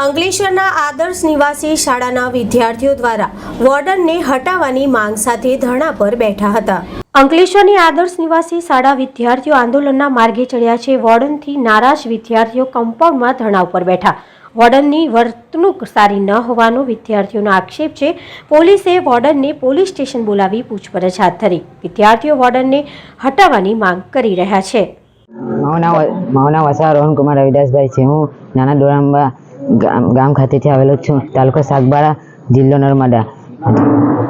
અંકલેશ્વરના આદર્શ નિવાસી શાળાના વિદ્યાર્થીઓ દ્વારા વોર્ડનને હટાવવાની માંગ સાથે ધરણા પર બેઠા હતા. અંકલેશ્વરની આદર્શ નિવાસી શાળા વિદ્યાર્થીઓ આંદોલનના માર્ગે ચડ્યા છે. વોર્ડનથી નારાજ વિદ્યાર્થીઓ કમ્પાઉન્ડમાં ધરણા ઉપર બેઠા. વોર્ડનની વર્તણૂક સારી ન હોવાનો વિદ્યાર્થીઓનો આક્ષેપ છે. પોલીસે વોર્ડનને પોલીસ સ્ટેશન બોલાવી પૂછપરછ હાથ ધરી. વિદ્યાર્થીઓ વોર્ડનને હટાવવાની માંગ કરી રહ્યા છે. મારું નામ મારું નામ વસા રોહનકુમાર રવિદાસભાઈ છે. હું નાના ડોરાંબા ગામ ગામ ખાતેથી આવેલો છું. તાલુકો સાગબારા જિલ્લો નર્મદા.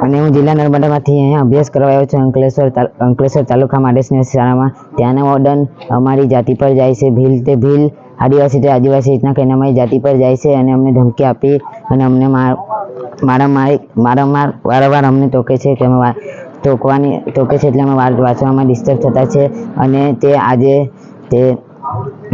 અને હું જિલ્લા નર્મદામાંથી અહીંયા અભ્યાસ કરવા આવ્યો છું અંકલેશ્વર અંકલેશ્વર તાલુકા માડેસની શાળામાં. ત્યાંનો ઓર્ડન અમારી જાતિ પર જાય છે. ભીલ તે ભીલ આદિવાસી તે આદિવાસી રીતના કહીને અમારી જાતિ પર જાય છે અને અમને ધમકી આપી અને અમને માર મારામારી મારામાર વારંવાર અમને ટોકે છે કે અમે ટોકવાની, ટોકે છે એટલે અમે વાંચવામાં ડિસ્ટર્બ થતા છે. અને તે આજે તે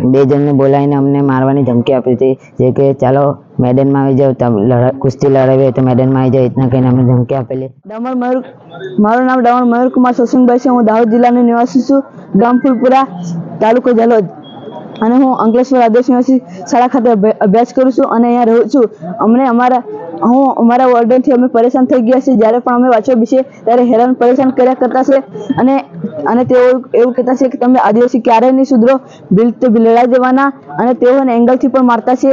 બે જણને બોલાવીને અમને મારવાની ધમકી આપી હતી. જે કે, ચાલો, મેદાનમાં આવી જાવ તમે કુસ્તી લડાવી હોય તો મેદાનમાં આવી જાવ રીતના કહીને અમને ધમકી આપેલી. દમણ મયુર, મારું નામ ડમણ મયુર કુમાર સસુનભાઈ છે. હું દાહોદ જિલ્લાનો નિવાસી છું. ગામ ફૂલપુરા તાલુકો જલોદ. અને હું અંકલેશ્વર આદર્શ નિવાસી શાળા ખાતે અભ્યાસ કરું છું અને અહીંયા રહું છું. અમને અમારા, હું અમારા વોર્ડનથી અમે પરેશાન થઈ ગયા છીએ. જ્યારે પણ અમે વાંચવા વિશે ત્યારે હેરાન પરેશાન કર્યા કરતા છે. અને અને તેઓ એવું કહેતા છે કે તમે આદિવાસી ક્યારેય નહીં સુધરો. બિલ તે બિલ લડાઈ દેવાના. અને તેઓને એંગલથી પણ મારતા છે.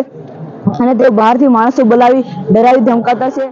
અને તેઓ બહારથી માણસો બોલાવી, ડરાવી, ધમકાતા છે.